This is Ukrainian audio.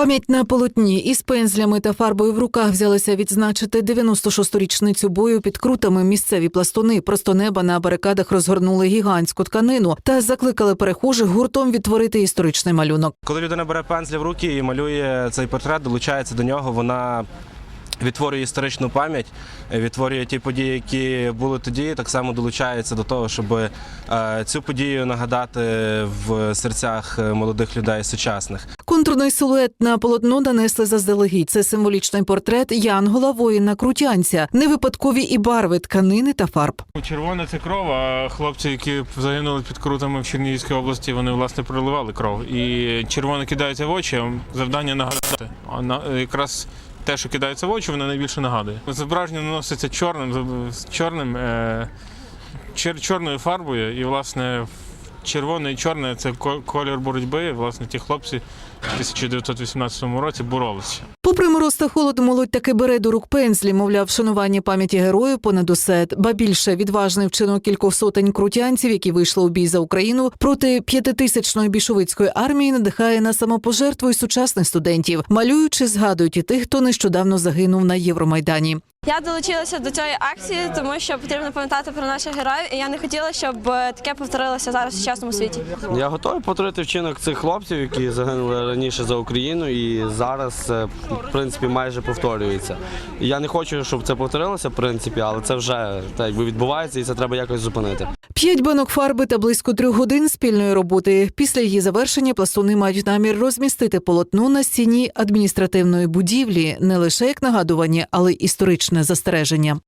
Пам'ять на полотні із пензлями та фарбою в руках взялися відзначити 96-річницю бою під крутами місцеві пластуни. Просто неба на барикадах розгорнули гігантську тканину та закликали перехожих гуртом відтворити історичний малюнок. Коли людина бере пензля в руки і малює цей портрет, долучається до нього, вона відтворює історичну пам'ять, відтворює ті події, які були тоді, так само долучається до того, щоб е, цю подію нагадати в серцях е, молодих людей сучасних. Контурний силует на полотно нанесли заздалегідь. Це символічний портрет Янгола воїна Крутянця, невипадкові і барви тканини та фарб. Червона це кров, а хлопці, які загинули під крутами в Чернігівській області, вони власне проливали кров. І червоне кидається в очі, завдання нагадати. А на якраз те, що кидається в очі, воно найбільше нагадує. Зображення наноситься чорним, чорним, е, чорною фарбою, і власне червоне і чорне це ко- колір боротьби. Власне, ті хлопці в 1918 році боролися. Попри мороз та холод, молодь таки бере до рук пензлі, мовляв, вшанування пам'яті героїв понад усе. Ба більше відважний вчинок кількох сотень крутянців, які вийшли у бій за Україну проти п'ятитисячної більшовицької армії, надихає на самопожертву й сучасних студентів, малюючи, згадують і тих, хто нещодавно загинув на Євромайдані. Я долучилася до цієї акції, тому що потрібно пам'ятати про наших героїв, і я не хотіла, щоб е, таке повторилося зараз в сучасному світі. Я готовий повторити вчинок цих хлопців, які загинули раніше за Україну, і зараз в принципі майже повторюється. Я не хочу, щоб це повторилося, в принципі, але це вже так якби відбувається, і це треба якось зупинити. П'ять банок фарби та близько трьох годин спільної роботи. Після її завершення пластуни мають намір розмістити полотно на стіні адміністративної будівлі не лише як нагадування, але й історичне застереження.